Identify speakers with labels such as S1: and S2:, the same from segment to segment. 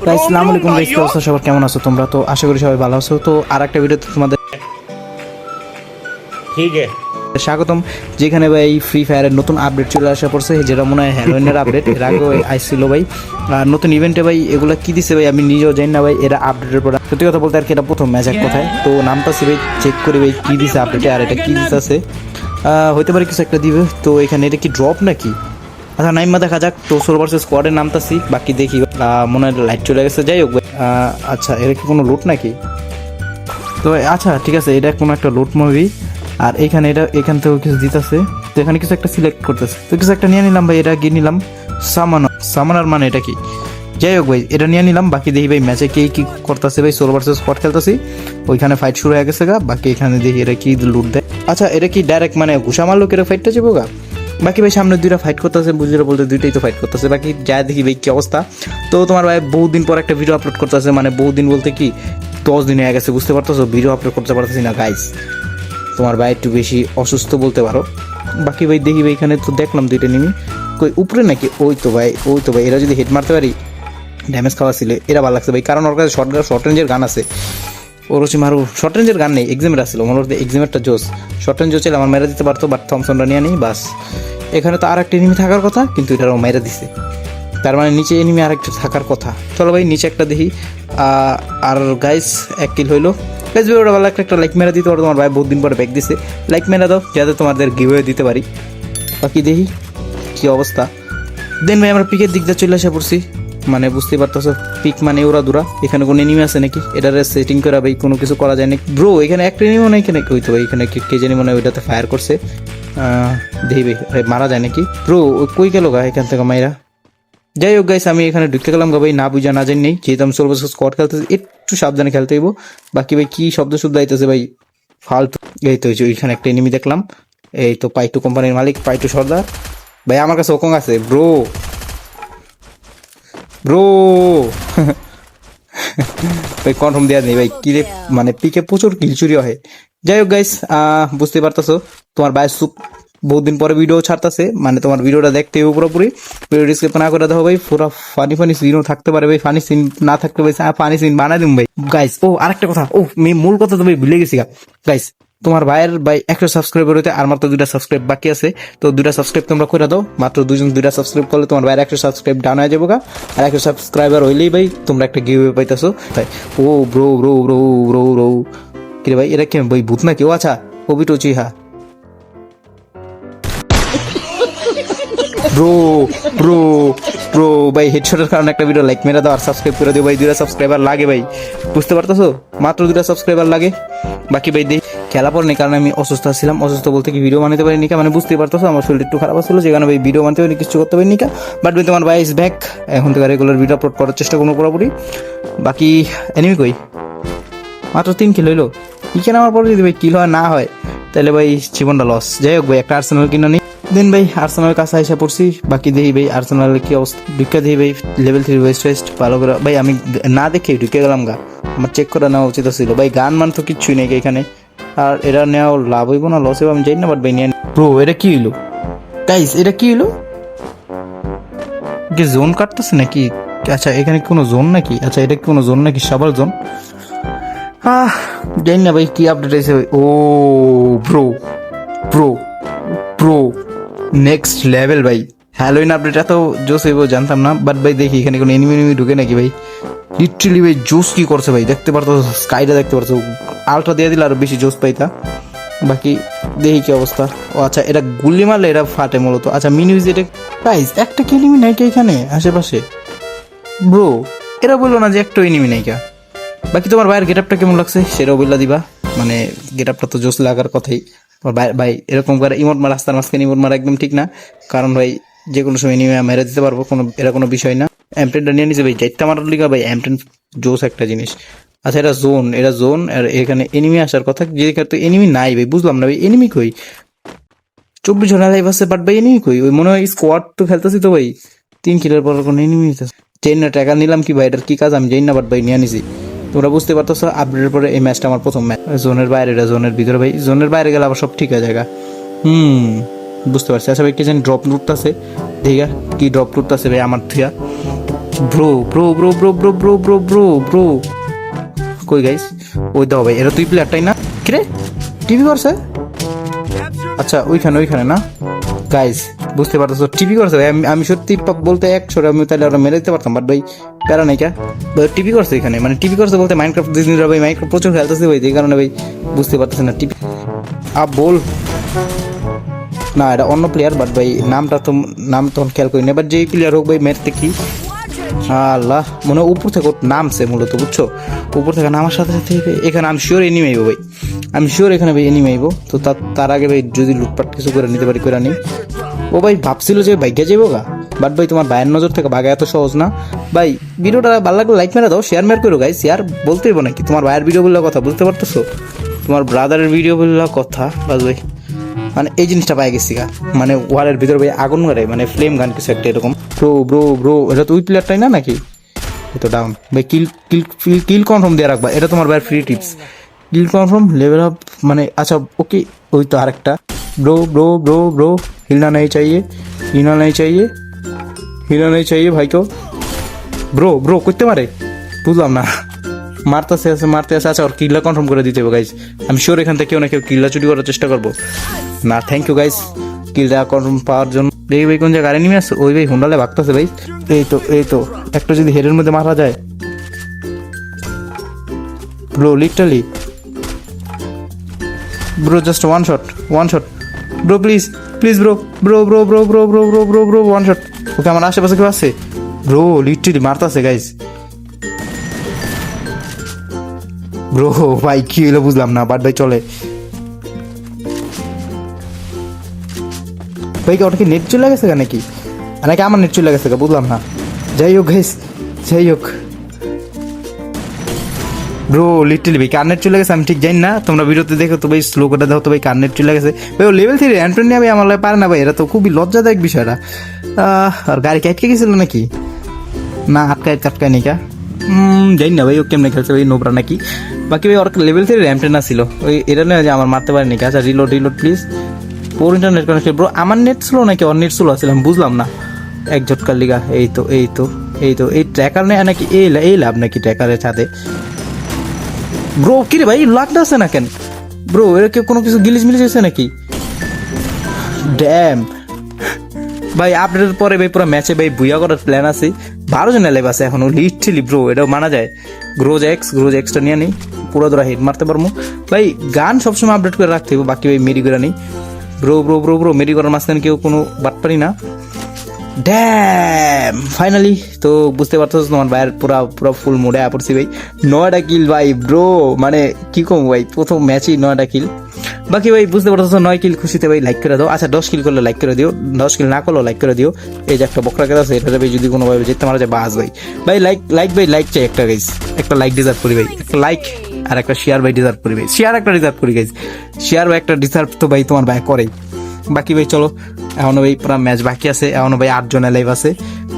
S1: আসসালামু আলাইকুম গাইস তো সবার কেমন আছো? তোমরা তো আশা করি সবাই ভালো আছো। তো ভিডিও তোমাদের
S2: ঠিক আছে।
S1: স্বাগতম যেখানে ভাই ফ্রি ফায়ারের নতুন আপডেট চলে আসা পড়ছে যেটা মনে হয় হ্যালোইনের আপডেট এর আগে আইছিল ভাই। আর নতুন ইভেন্টে ভাই এগুলো কি দিছে ভাই আমি নিজেও জানি না ভাই এরা আপডেটের পর সত্যি কথা বলতে আর কি এটা প্রথম ম্যাচ কোথায়। তো নামটা সে ভাই চেক করে ভাই দিছে আপডেট আর এটা কী দিতে আছে। হইতে পারে কিছু একটা দিবে। তো এখানে এটা কি ড্রপ নাকি? আচ্ছা নাইমা দেখা যাক তো সোল নামতাছি বাকি দেখি। মনে হয় লাইট চলে গেছে, যাই হোক। আচ্ছা এটা কি কোনো লুট নাকি? তো আচ্ছা ঠিক আছে, এটা কোনো একটা লুট মুভি আর এখানে এটা, এখান থেকেও কিছু দিতেছে। তো এখানে কিছু একটা সিলেক্ট করতেছে। তো কিছু একটা নিয়ে নিলাম ভাই, এটা গিয়ে নিলাম। সামান, সামানার মানে এটা কি? যাই হোক ভাই, এটা নিয়ে নিলাম, বাকি দেখি ভাই ম্যাচে কে কি করতেছে ভাই সোলো ভার্সেস স্পট খেলতেছি। ওইখানে ফাইট শুরু হয়ে গেছে গা, বাকি এখানে দেখি এটা কি লুট দেয়। আচ্ছা এটা কি ডাইরেক্ট মানে ঘুষা মারলো কেটে ফাইটটা যাব গা? বাকি ভাই সামনে দুইটা ফাইট করতেছে বুঝলে বলতে দুইটাই তো ফাইট করতেছে। বাকি যা দেখি ভাই কি অবস্থা। তো তোমার ভাই বহুদিন পর একটা ভিডিও আপলোড করতেছে মানে বহুদিন বলতে কি দশ দিন হয়ে গেছে, বুঝতে পারতেছো? ভিডিও আপলোড করতে পারতেছি না গাইস তোমার ভাই একটু বেশি অসুস্থ বলতে পারো। বাকি ভাই দেখি ভাই, এখানে তো দেখলাম দুইটা নিমি। কই, উপরে নাকি? ওই তো ভাই, ওই তো ভাই, এরা যদি হেড মারতে পারি ড্যামেজ খাওয়া ছিল এরা ভালো লাগছে ভাই। কারণ ওর কাছে শর্ট শর্ট রেঞ্জের গান আছে। ওর হচ্ছে মারু শর্ট রেঞ্জের গান নেই এক্সামের আসছিল মনে হচ্ছে এক্সামেরটা জোস। শর্ট রেঞ্জ ছিল আমার মেরে দিতে পারতো বাট থমসনটা নিয়ে নেই, বাস। এখানে তো আর একটা এনিমি থাকার কথা, কিন্তু এটারও মেরে দিছে। তার মানে নিচে এনিমি আর থাকার কথা। চলো ভাই, নিচে একটা দেখি। আর গাইস এক কিল হইল। গাইস ভিডিওটা ভালো একটা লাইক মেরা দিতে পারো। তোমার ভাই বহুত দিন পরে ব্যাক দিছে। লাইক মেরা দাও, যাতে তোমাদের গিভওয়ে দিতে পারি। বাকি দেখি, কি অবস্থা। দেন ভাই, আমরা পিকের দিক দিয়ে চলে আসা পড়ছি। মানে বুঝতে পারতেছো পিক মানে ওরা দূরা এখানে কোনো এনিমি আছে নাকি? এটার সেটিং করা ভাই, কোনো কিছু করা যায় নাকি? ব্রো এখানে একটা এনিমি হয় এখানে হইতো ভাই, এখানে কে জানি মনে হয় ওইটাতে ফায়ার করছে। ভাই মারা যায় নাকি? ব্রো কই গেল গা এখান থেকে মাইরা? যাই হোক গাইস আমি এখানে ঢুকে গেলাম গা ভাই, না বুঝা, না জানি। নেই যেহেতু আমি চলবো স্কোয়াড খেলতেছি, একটু সাবধানে খেলতে হইব। বাকি ভাই কি শব্দ শুদ্ধ আইতেছে ভাই? ফালতু। এই তো ওইখানে একটা এনিমি দেখলাম। এই তো পাইটু কোম্পানির মালিক, পাইটু সর্দার। ভাই, আমার কাছে ওকং আছে ব্রো ব্রো ভাই কনফার্ম দেওয়া নেই ভাই কিলে মানে পিকে প্রচুর কিল চুরি হয়। যাই হোক গাইস বুঝতে পারতেছো, তোমার ভাই সুপ বহুত দিন পরে ভিডিও ছাড়তেছে মানে তোমার ভিডিওটা দেখতে হবে পুরোপুরি। ভিডিও ডিসক্রিপ না করে দেবো ভাই, পুরো ফানি ফানি সিনও থাকতে পারে ভাই ফানি সিন না থাকতে ভাই ফানি সিন বানাই দিম ভাই। গাইস ও, আরেকটা কথা, ও মূল কথা তো ভাই ভুলে গেছি গাইস তোমার ভাইয়ের ভাই একশো সাবস্ক্রাইবার হইতে আর মাত্র দুইটা সাবস্ক্রাইব বাকি আছে, তো দুইটা সাবস্ক্রাইব তোমরা করে দাও, মাত্র দুজন দুইটা সাবস্ক্রাইব করলে তোমার ভাইয়ের একশো সাবস্ক্রাইব ডাউন হয়ে যাব আর একশো সাবস্ক্রাইবার হইলেই ভাই তোমরা একটা গিভ পাইতেছো। তাই, ও bro bro bro bro bro কিরে ভাই, এরা কেমন ভাই ভূত না কেউ আছা কবি টচি হা ব্রো ব্রো ব্রো, ভাই হেডশটের কারণে একটা ভিডিও লাইক মেরে দাও আর সাবস্ক্রাইব করে দিও। ভাই দুটা সাবস্ক্রাইবার লাগে ভাই। বুঝতে পারতেছো? মাত্র দুটা সাবস্ক্রাইবার লাগে। বাকি ভাই দেখি খেলা পর নেই কারণ আমি অসুস্থ ছিলাম। অসুস্থ বলতে কি ভিডিও বানাতে পারিনি মানে বুঝতে পারতেছো, আমার শরীর একটু খারাপ আসলো যেখানে ভাই ভিডিও বানাতে পারিনি কিছু করতে পারিনি বাট ভাই, তোমার ভাই ইস ব্যাক এখন থেকে রেগুলার ভিডিও আপলোড করার চেষ্টা করব পুরোপুরি। বাকি এনিমি কই? মাত্র তিন কিলো হইল। এখানে আমার পরে যদি ভাই কিল হয় না হয়, তাহলে ভাই জীবনটা লস যাই হোক ভাই, একটা আর্সেনাল কিনে নিই দেন ভাই আর্সেনাল কাছে এসে পড়ছি। বাকি দেখি ভাই আর্সেনাল কি অবস্থা। ঢুকে দেখি ভাই লেভেল থ্রি ওয়েস্ট ওয়েস্ট ভালো করে ভাই, আমি না দেখে ঢুকে গেলাম গা। আমার চেক করে নেওয়া উচিত ছিল। ভাই, গান মান তো কিচ্ছুই নেই এখানে। আর এটা নেওয়া লাভ হইব না লস হইব, আমি জানি না বাট ভাই, নিয়ে ব্রো এটা কি হইল? গাইস এটা কি হইল? জোন কাটতেছে নাকি? আচ্ছা এখানে কোনো জোন নাকি? আচ্ছা এটা কোনো জোন নাকি? সবার জোন আহ, জানি না ভাই, কি আপডেট আছে ও bro bro pro next level ভাই। হ্যালোইন আপডেট এত জোস হইব, জানতাম না বাট ভাই দেখি, এখানে কোনো এনিমি এনিমি ঢুকে নাকি ভাই? লিটারালি ভাই জোস কি করছে ভাই? দেখতে পারতো স্কাইটা দেখতে পারতো। আলট্রা দিয়ে দিলে আরও বেশি জোস পাইতা। বাকি দেখি কি অবস্থা। ও আচ্ছা এটা গুলি মারলে এটা ফাটে মূলত। আচ্ছা মিনিউজ এটা প্রাইস একটা কি এনিমি নাই কি এখানে, আশেপাশে? ব্রো এরা বলল না যে একটা এনিমি নাই কা বাকি তোমার ভাইয়ের গেট আপটা কেমন লাগছে? সেটাও বললা দিবা। মানে গেট আপটা তো জোস লাগার কথাই। তোমার ভাই ভাই, এরকম করে ইমোট মারা, রাস্তার মাঝখানে ইমোট মারা একদম ঠিক না। কারণ ভাই যে কোনো সময় নিয়ে মেরে দিতে পারব, কোনো এটা কোনো বিষয় না। এমটেনটা নিয়ে নিছে ভাই, চারটা মারার লিগা ভাই এমটেন জোস একটা জিনিস। আচ্ছা এটা জোন এটা জোন, আর এখানে এনিমি আসার কথা যেখানে তো এনিমি নাই ভাই, বুঝলাম না ভাই এনিমি কই? চব্বিশ ঘণ্টা লাইভ আছে বাট ভাই এনিমি কই? ওই মনে হয় স্কোয়াড তো খেলতেছি তো ভাই। তিন কিলোর পর কোনো এনিমি চেন না টাকা নিলাম কি ভাই, এটার কি কাজ? আমি জানি না বাট ভাই নিয়ে নিছি। তোমরা বুঝতে পারতেছো আপডেটের পরে এই ম্যাচটা আমার প্রথম ম্যাচ জোনের বাইরে জোনের ভিতরে ভাই জোনের বাইরে গেলে আবার সব ঠিক হয়ে জায়গা হুম, বুঝতে পারছি। আচ্ছা ভাই কে জানি ড্রপ লুটতেছে দেখা কি ড্রপ লুটতেছে ভাই আমার থিয়া bro bro bro bro bro bro bro bro bro কই গাইস ওই দাও ভাই এটা তুই প্লেয়ারটাই না কিরে টিভি করছে? আচ্ছা ওইখানে ওইখানে না? গাইস বুঝতে পারতেছো টিভি করছে ভাই। আমি সত্যি বলতে একশো আমি তাহলে মেরে দিতে পারতাম বাট ভাই প্যারা নাই কা টিভি করছে এখানে। মানে টিভি করছে বলতে মাইনক্রাফ্ট দিদিরা ভাই মাইনক্রাফ্ট প্রচুর খেলতেছে ভাই এই কারণে ভাই বুঝতে পারতেছে না টিভি আ বল। না, এটা অন্য প্লেয়ার বাট ভাই, নামটা তো, নাম তখন খেয়াল করি না। বাট যেই প্লেয়ার হোক ভাই, মেরতে কি? আল্লাহ, মনে উপর থেকে নামছে মূলত, বুঝছ? উপর থেকে নামার সাথে সাথে এখানে আমি শিওর এনিমে আইবো ভাই। আমি শিওর এখানে ভাই এনিমে আইবো। তো তার আগে ভাই যদি লুটপাট কিছু করে নিতে পারি, করে নিই ও ভাই, ভাবছিল যে বাইকে যাব গা? বাট ভাই, তোমার ভাইয়ের নজর থেকে ভাগা এত সহজ না। ভাই, ভিডিওটা ভালো লাগলে লাইক মেরে দাও শেয়ার মেয়ার করো গাই শেয়ার বলতেই বলে কি তোমার ভাইয়ের ভিডিও বললে কথা, বুঝতে পারতেছো? তোমার ব্রাদারের ভিডিও বললে কথা বাস ভাই মানে এই জিনিসটা পাই গেছি গা। মানে ওয়ালের ভিতরে ভাই আগুন করে মানে ফ্লেম গান কিছু একটা এরকম। ব্রো ব্রো ব্রো এটা তো উই প্লেয়ারটাই না নাকি? এত ডাউন ভাই কিল কিল কিল কনফার্ম দিয়ে রাখবা, এটা তোমার ভাইয়ের free tips kill confirm level up মানে আচ্ছা ওকে ওই তো আরেকটা। ব্রো ব্রো ব্রো ব্রো হিলনা নাই চাইয়ে হিলনা নাই চাইয়ে हिलना नहीं चाहिए भाई को ব্রো ব্রো করতে পারে বুঝলাম না মারতেছে আছে মারতে আছে আচ্ছা ওর কিল্লা কনফার্ম করে দিতে হবে গাইজ আমি শিওর এখান থেকে কেউ না কেউ কিল্লা চুরি করার চেষ্টা করবো না থ্যাংক ইউ গাইজ কিল্লা কনফার্ম পাওয়ার জন্য এই ভাই কোন জায়গায় নেমে আসছে ওই ভাই হুন্ডালে ভাগতেছে ভাই এই তো এই তো একটা যদি হেডের মধ্যে মারা যায় bro literally bro just one shot one shot bro please please bro bro bro bro bro bro bro bro bro one shot okay আমার আশেপাশে কেউ আছে? ব্রো লিটারলি মারতাছে গাইজ ব্রো ভাই, কি হলো বুঝলাম না বাট ভাই, চলে। ভাই ওটা কি নেট চলে গেছে নাকি? নাকি আমার নেট চলে গেছে বুঝলাম না। যাই হোক গাইস যাই হোক। ব্রো লিটল ভাই, কার নেট চলে গেছে আমি ঠিক জানি না। তোমরা ভিডিওতে দেখো তো ভাই স্লো করে দেখো তো ভাই, কার নেট চলে গেছে। ভাই, ও লেভেল থ্রি অ্যান্ট্রন নিয়ে আমার পারে না ভাই, এরা তো খুবই লজ্জাদায়ক বিষয়টা আর গাড়ি কাটকে গেছিল নাকি? না, আটকায় চাটকায় নাকি জানি না ভাই, ও কেমনে খেলছে ভাই, নোবরা নাকি। বাকি ভাই, ওর লেভেল থেকে র্যাম টেনা ছিল। ওই এটা নয় যে আমার মারতে পারেনি আচ্ছা রিলোড রিলোড প্লিজ পুরো ইন্টারনেট কানেক্টেড ব্রো আমার নেট স্লো নাকি? ওর নেট স্লো আসলে আমি বুঝলাম না। এক ঝটকার লিগা, এই তো এই তো এই তো, এই ট্র্যাকার নেই নাকি? এই এই লাভ নাকি ট্র্যাকারের সাথে? ব্রো কি রে ভাই আছে না কেন? ব্রো এর কেউ কোনো কিছু গিলিজ মিলিজ হয়েছে নাকি? ড্যাম ভাই আপডেটের পরে ভাই, পুরো ম্যাচে ভাই বুয়া করার প্ল্যান আছে। বারো জন লাইভ আছে এখনও লিটলি ব্রো এটাও মানা যায়। গ্রোজ এক্স গ্রোজ এক্সটা নিয়ে নিই, পুরো ধরা হেড মারতে পারব। ভাই, গান সবসময় আপডেট করে রাখতে হবে, বাকি ভাই মেরি করে নেই। ব্রো ব্রো ব্রো ব্রো মেরি করার মাঝখানে কেউ কোনো বাট পারি না। ড্যাম ফাইনালি তো বুঝতে পারছ তোমার ভাইয়ের পুরো পুরো ফুল মোডে পড়ছি ভাই। নয়টা কিল ভাই ব্রো মানে কি কম ভাই, প্রথম ম্যাচেই নয়টা কিল বাকি ভাই, বুঝতে পারছ নয় কিল খুশিতে ভাই লাইক করে দাও। আচ্ছা দশ কিল করলে লাইক করে দিও। দশ কিল না করলেও লাইক করে দিও। এই যে একটা বকরা কেটে আছে, এটা ভাই যদি কোনোভাবে যেতে মারা যায় বাস ভাই। ভাই লাইক লাইক ভাই লাইক চাই একটা গাইজ একটা লাইক ডিজার্ভ করি ভাই। একটা লাইক আর একটা শেয়ার ভাই ডিজার্ভ করি ভাই। শেয়ার একটা ডিজার্ভ করি গাইজ শেয়ার ভাই একটা ডিজার্ভ তো ভাই তোমার ভাই করেই। বাকি ভাই, চলো। এখনও ভাই পুরো ম্যাচ বাকি আছে, এখনও ভাই আটজন লাইভ আছে।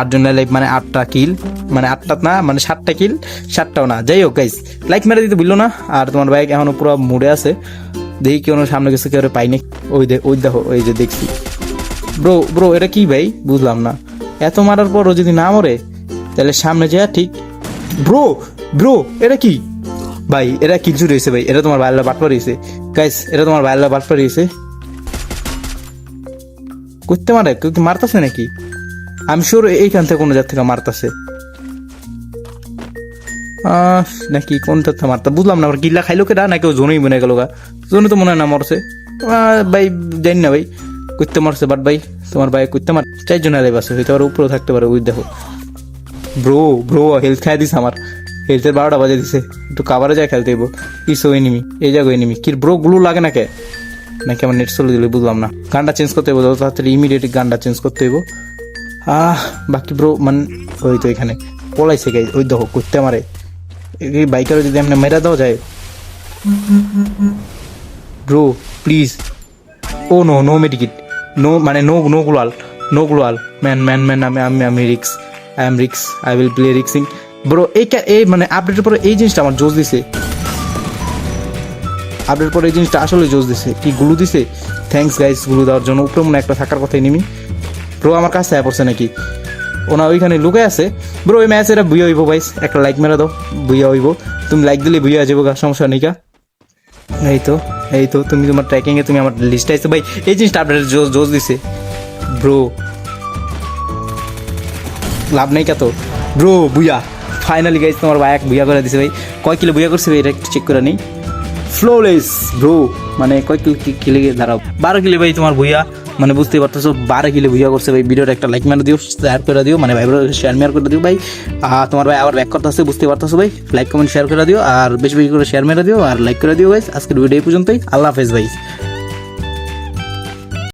S1: আটজন লাইভ মানে আটটা কিল মানে আটটা না মানে সাতটা কিল সাতটাও না। যাই হোক গাইস লাইক মেরে দিতে বলল না। আর তোমার বাইক এখনও পুরো মুড়ে আছে। দেখি কেউ সামনে কিছু কেউ পাইনি ওই দে ওই দেখো ওই যে দেখছি। ব্রো ব্রো এটা কি ভাই? বুঝলাম না। এত মারার পরও যদি না মরে, তাহলে সামনে যা ঠিক। ব্রো ব্রো এটা কি? ভাই, এটা কিছু রয়েছে ভাই? এটা তোমার বাইরে বাটপা রয়েছে গাইস এটা তোমার বাইরে বাটপা রয়েছে করতে মারে? কি মারতাছে নাকি? আমি শিওর এইখান থেকে কোনো জাত থেকে মারতাছে। নাকি কোনটা থেকে মারতা? বুঝলাম না, আবার গিল্লা খাইলো কেটা নাকি ও জোনই বনে গেল গা। জোনে তো মনে হয় না মরছে। ভাই, জানি না ভাই, করতে মারছে বাট ভাই, তোমার ভাই করতে মার চারজন আলাইব আছে হয়তো আবার উপরেও থাকতে পারে, ওই দেখো। ব্রো ব্রো হেলথ খাই দিছে আমার। হেলথের বারোটা বাজে দিছে। একটু কাবারে যায় খেলতে হইব। ইসো এনিমি এই জায়গা এনিমি কি ব্রো গ্লু লাগে না কে নাকি আমার নেট চলে দিলে বুঝলাম না। গানটা চেঞ্জ করতে যত তাড়াতাড়ি ইমিডিয়েট গানটা চেঞ্জ করতে হইব। আহ, বাকি ব্রো মানে ওই তো এখানে। পলাইছে গাই ওই দেখো, করতে মারে এই বাইকারও যদি এমনি মেরা দেওয়া যায়। ব্রো প্লিজ ও নো নো মেডিকিট নো মানে no no gloo wall no gloo wall man man man আমি আমি আমি risks I am risks I will play রিক্সিং bro এই এই মানে আপডেটের পরে এই জিনিসটা আমার জোশ দিছে। আপডেট পরে এই জিনিসটা আসলে জোশ দিছে। কি গুলু দিছে? থ্যাঙ্কস গাইস গুলু দেওয়ার জন্য উপরে মনে একটা থাকার কথাই নিমি। ব্রো আমার কাছে আয়া পড়ছে নাকি? ওনা ওইখানে লুকে আছে। ব্রো ওই ম্যাচ এটা বুইয়া হইব ভাইস একটা লাইক মেরা দাও, বুইয়া হইব। তুমি লাইক দিলে যাব গা, সমস্যা নেই কা এই তো এই তো, তুমি তোমার ট্র্যাকিংয়ে তুমি আমার লিস্টে আছে ভাই, এই জিনিসটা আপডেট জোস জোস দিছে। ব্রো লাভ নেই কা তো ব্রো বুইয়া। ফাইনালি গাইজ তোমার ভাই এক বুইয়া করে দিছে ভাই। কয় কিলো বুইয়া করছে ভাই, এটা চেক করে নেই। Flawless, bro. মানে কয় কিলো দাঁড়াও। বারো কিলো ভাই তোমার ভুইয়া। মানে বুঝতেই পারতেছো, বারো কিলো ভুইয়া করছে ভাই। ভিডিওর একটা লাইক মেরে দিও শেয়ার করে দিও মানে ভাই শেয়ার মেয়ার করে দিও ভাই। আর তোমার ভাই আবার ব্যাক করতে আসছে বুঝতে পারতেছো ভাই। লাইক কমেন্ট শেয়ার করে দিও, আর বেশি বেশি করে শেয়ার মেরে দিও, আর লাইক করে দিও ভাই আজকের ভিডিও এই পর্যন্তই। আল্লাহ হাফেজ ভাই।